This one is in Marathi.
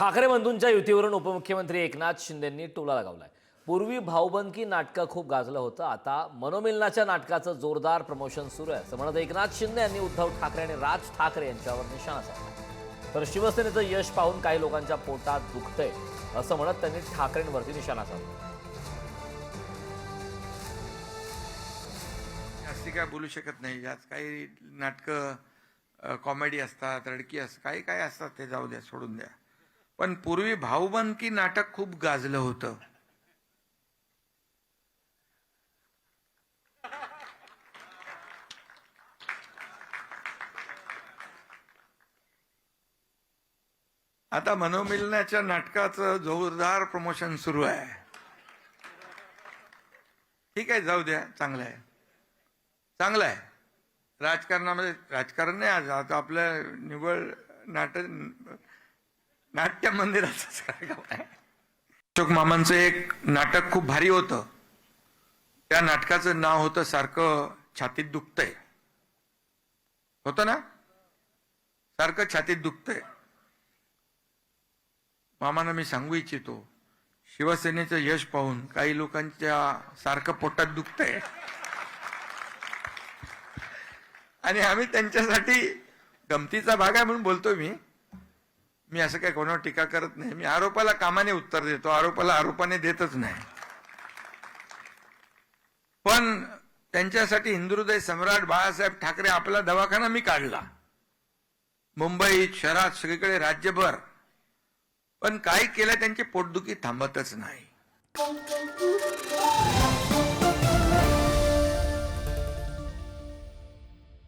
ठाकरे बंधूंच्या युतीवरून उपमुख्यमंत्री एकनाथ शिंदेंनी टोला लगावलाय. पूर्वी भाऊबंदकी नाटकं खूप गाजलं होतं आता मनोमिलनाच्या नाटकाचं जोरदार प्रमोशन सुरू आहे. असं म्हणत एकनाथ शिंदे यांनी उद्धव ठाकरे आणि राज ठाकरे यांच्यावर निशाणा साधला. तर शिवसेनेचं यश पाहून काही लोकांच्या पोटात दुखतंय असं म्हणत त्यांनी ठाकरेंवरती निशाणा साधला. जास्ती काय बोलू शकत नाही. यात काही नाटकं कॉमेडी असतात रडकी असतात काही काय असतात ते जाऊ द्या सोडून द्या. पण पूर्वी भाऊबंदकी नाटक खूप गाजलं होतं. आता मनोमिलनाच्या नाटकाचं जोरदार प्रमोशन सुरू आहे. ठीक आहे जाऊ द्या चांगलं आहे. चांगलं आहे. राजकारणामध्ये राजकारण नाही आज आता आपलं निवड नाटक नाट्य मंदिराचाच कार्यक्रम आहे. अशोक मामांचं एक नाटक खूप भारी होतं. त्या नाटकाचं नाव होतं सारखं छातीत दुखतंय. होतं ना? सारखं छातीत दुखतंय. मामांना मी सांगू इच्छितो शिवसेनेचं यश पाहून काही लोकांच्या सारखं पोटात दुखतंय. आणि आम्ही त्यांच्यासाठी गमतीचा भाग आहे म्हणून बोलतोय मी. मी असं काय कोणावर टीका करत नाही. मी आरोपाला कामाने उत्तर देतो. आरोपाला आरोपाने देतच नाही. पण त्यांच्यासाठी हिंदुहृदय सम्राट बाळासाहेब ठाकरे आपला दवाखाना मी काढला. मुंबईत शहरात सगळीकडे राज्यभर. पण काय केलं त्यांची पोटदुखी थांबतच नाही.